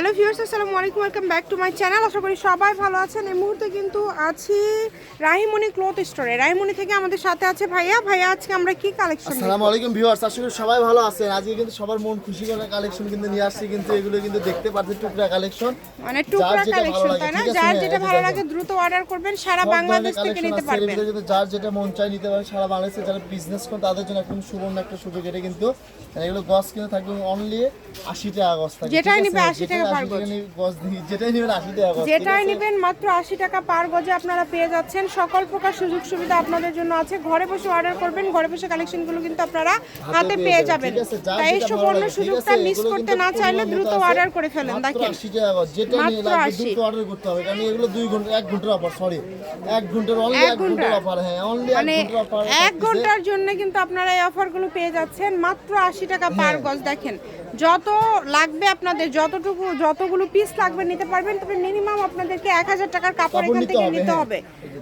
Hello viewers আসসালামু আলাইকুম welcome back to my channel. আশা করি সবাই ভালো আছেন। এই মুহূর্তে কিন্তু আছি রাহিমণি ক্লথ স্টোরে। রাহিমণি থেকে আমাদের সাথে আছে ভাইয়া। ভাইয়া আজকে আমরা কি কালেকশন আসসালামু আলাইকুম ভিউয়ার্স আশা করি সবাই ভালো আছেন। আজকে কিন্তু সবার মন খুশি করে কালেকশন কিন্তু নিয়ে আসছি কিন্তু এগুলো কিন্তু দেখতে পাচ্ছেন টুকরা কালেকশন মানে টুকরা কালেকশন তাই না? যার হ্যাঁ, যেটা ভালো লাগে দ্রুত অর্ডার করবেন সারা বাংলাদেশ থেকে নিতে পারবেন। কিন্তু যার যেটা মন চাই নিতে পারেন সারা বাংলাদেশে যারা বিজনেস করেন তাদের জন্য একদম সুবর্ণ একটা সুযোগ। এটা কিন্তু এগুলো গছ কিন্তু থাকবে অনলি আশি টাকা গছ থাকবে যেটাই নিবে? 80 টাকা যেটাই per 80 টাকা গজ। নিবে গছ দিয়ে- যেটাই নেবেন মাত্র আশি টাকা পার গজে আপনারা পেয়ে যাচ্ছেন। সকল প্রকার সুযোগ সুবিধা আপনাদের জন্য আছে। ঘরে বসে অর্ডার করবেন ঘরে বসে কালেকশনগুলো কিন্তু আপনারা হাতে পেয়ে যাবেন, তাই এই সুবর্ণ সুযোগটা মিস করতে না চাইলে দ্রুত অর্ডার করে ফেলেন দেখেন। 80 টাকা গজ। যেটা নিয়ে মাত্র লাগবে 80 দ্রুত অর্ডার করতে হবে কারণ এগুলো দুই ঘণ্টা এক ঘণ্টার অফার সরি এক ঘণ্টার অনলি এক এক ঘণ্টার অফার হ্যাঁ অনলি মানে এক ঘণ্টার জন্য কিন্তু আপনারা এই অফারগুলো পেয়ে যাচ্ছেন। মাত্র আশি টাকা পার হ্যাঁ। গজ দেখেন। যত লাগবে আপনাদের যতটুকু যতগুলো পিস লাগবে নিতে পারবেন তবে মিনিমাম আপনাদেরকে এক হাজার টাকার কাপড় এখান থেকে নিতে হ্যাঁ। হবে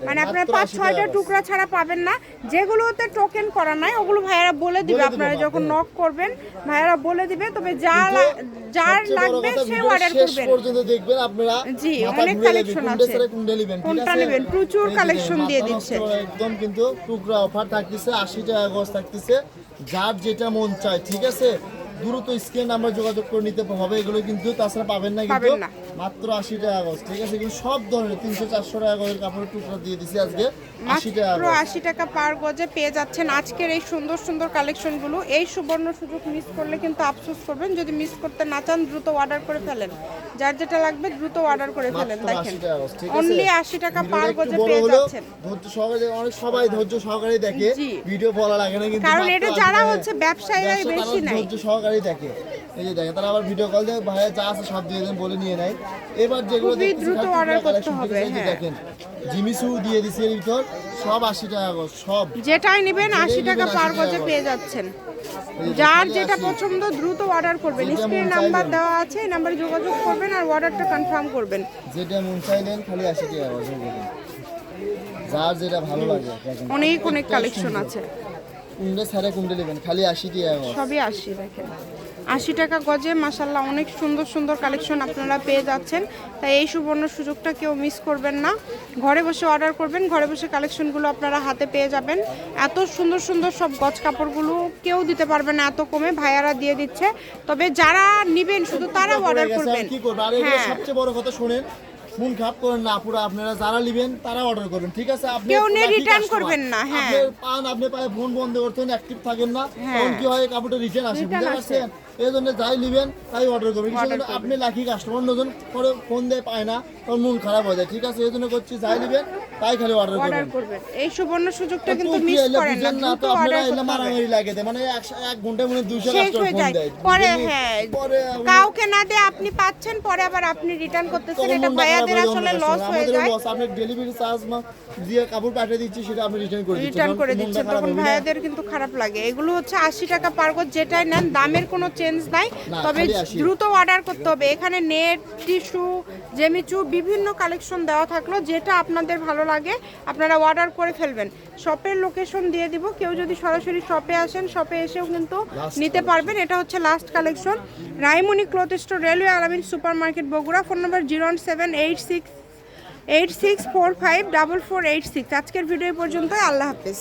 মানে আপনারা পাঁচ ছয়টা টুকরা ছাড়া পাবেন না যেগুলোতে টোকেন করা নাই ওগুলো ভাইয়ারা বলে দিবে আপনারা যখন হ্যাঁ। নক করবেন ভাইয়ারা বলে দিবে তবে যা যার লাগবে সে অর্ডার করবেন পর্যন্ত দেখবেন আপনারা জি, অনেক কালেকশন আছে। কোনটা নেবেন? প্রচুর দেখেন, দিয়ে দিচ্ছে। একদম কিন্তু টুকরা অফার থাকতেছে আশি টাকা গজ থাকতেছে যার যেটা মন চায় ঠিক আছে দ্রুত স্ক্রিন আমরা যোগাযোগ করে নিতে হবে এগুলো কিন্তু তাছাড়া পাবেন না কিন্তু। মাত্র আশি টাকা গজ ঠিক আছে? কিন্তু সব ধরনের তিনশো চারশো টাকা গজের কাপড়ের টুকরা দিয়ে দিছি আজকে আশি টাকা আশি টাকা পার গজে পেয়ে যাচ্ছেন আজকের এই সুন্দর সুন্দর কালেকশনগুলো। এই সুবর্ণ সুযোগ মিস করলে কিন্তু আফসোস করবেন যদি মিস করতে না চান দ্রুত অর্ডার করে ফেলেন। যার যেটা লাগবে দ্রুত অর্ডার করে ফেলেন দেখেন। 80 টাকা গজ, ঠিক আছে? অনলি আশি টাকা পার গজে পেয়ে যাচ্ছেন। ধৈর্য সহকারে অনেক সবাই ধৈর্য সহকারে দেখে ভিডিও বলা লাগে না কিন্তু কারণ এটা যারা হচ্ছে ব্যবসায়ীরাই ব্যবসা বেশি নেয়। ধৈর্য সহকারে দেখে। এই যে দেখে তারা আবার ভিডিও কল দেয় ভাইয়া যা আছে সব দিয়ে দেন বলে নিয়ে নেয়। এবার যেগুলো দ্রুত টুকরা করতে হবে, হ্যাঁ। দেখেন। জিমিসু দিয়ে দিছি এর ভিতর সব আশি টাকা সব। যেটাই নেবেন যেটাই আশি টাকা নেবেন পার 80 গজে পেয়ে যাচ্ছেন। যার যেটা পছন্দ দ্রুত অর্ডার করবেন। স্ক্রিন নাম্বার দেওয়া আছে এই নাম্বারে যোগাযোগ করবেন আর অর্ডারটা কনফার্ম করবেন। যেটা মন চাইলেন খালি আশি টাকা গজ, যার যেটা ভালো লাগে অনেক অনেক কালেকশন আছে। কুমড়ে ছাড়া কুমড়ে নেবেন খালি আশি টাকা গজ। সবই আশি দেখেন। আশি টাকা গজে মাসাল্লাহ অনেক সুন্দর সুন্দর কালেকশন আপনারা পেয়ে যাচ্ছেন। তাই এই সুবর্ণ সুযোগটা কেউ মিস করবেন না। ঘরে বসে অর্ডার করবেন ঘরে বসে কালেকশনগুলো আপনারা হাতে পেয়ে যাবেন। এত সুন্দর সুন্দর সব গজ কাপড়গুলো কেউ দিতে পারবে না এত কমে ভাইয়ারা দিয়ে দিচ্ছে। তবে যারা নিবেন শুধু তারা অর্ডার করবেন। হ্যাঁ। সবচেয়ে বড় কথা শোনেন মন খারাপ করেন না আপুরা আপনারা যারা নেবেন তারা অর্ডার করবেন ঠিক আছে? আপনি কেউ নে রিটার্ন করবেন না, হ্যাঁ। আপনি পান আপনি পায়ে ফোন বন্ধ করতেন অ্যাক্টিভ থাকেন না কোন তখন কি হয় কাপড়টা রিটার্ন আসে বুঝতে পারছেন? এই জন্য যাই নেবেন তাই অর্ডার করবেন। কিন্তু আপনি লাকি কাস্টমার নজন করে ফোন দিয়ে পায় না তখন মন খারাপ হয়ে যায় ঠিক আছে? এই জন্য করছি যাই নেবেন তাই খালি অর্ডার করবেন। এই সুবর্ণ সুযোগটা কিন্তু মিস করেন না দ্রুত অর্ডার করতে মারামারি লাগে দেয় মানে এক- এক ঘন্টায় মানে দুইশো কাস্টমার ফোন দেয়। পরে হ্যাঁ কাউকে না দিয়ে আপনি পাচ্ছেন পরে আবার আপনি রিটার্ন করতেছেন এটা খারাপ ভাইয়াদের আসলে লস হয়ে যায়। loss, আপনি ডেলিভারি চার্জ দিয়ে কাপড় পাঠিয়ে দিচ্ছি সেটা আপনি রিটার্ন করে দিচ্ছেন। রিটার্ন করে দিচ্ছেন তখন ভাইয়াদের কিন্তু খারাপ লাগে। এগুলো হচ্ছে আশি টাকা পার গজ যেটাই নেন দামের কোনো চেঞ্জ নাই। তবে দ্রুত অর্ডার করতে হবে। এখানে নেট টিস্যু জেমিচু বিভিন্ন কালেকশন দেওয়া থাকল যেটা আপনাদের ভালো লাগে আপনারা অর্ডার করে ফেলবেন। শপের লোকেশন দিয়ে দিব কেউ যদি সরাসরি শপে আসেন শপে এসেও কিন্তু নিতে পারবেন। এটা হচ্ছে last collection Raimoni cloth store railway Alamin super market Bogura phone number zero seven eight six eight six four five double four eight six আজকের ভিডিও পর্যন্ত পর্যন্তই। আল্লাহ হাফেজ।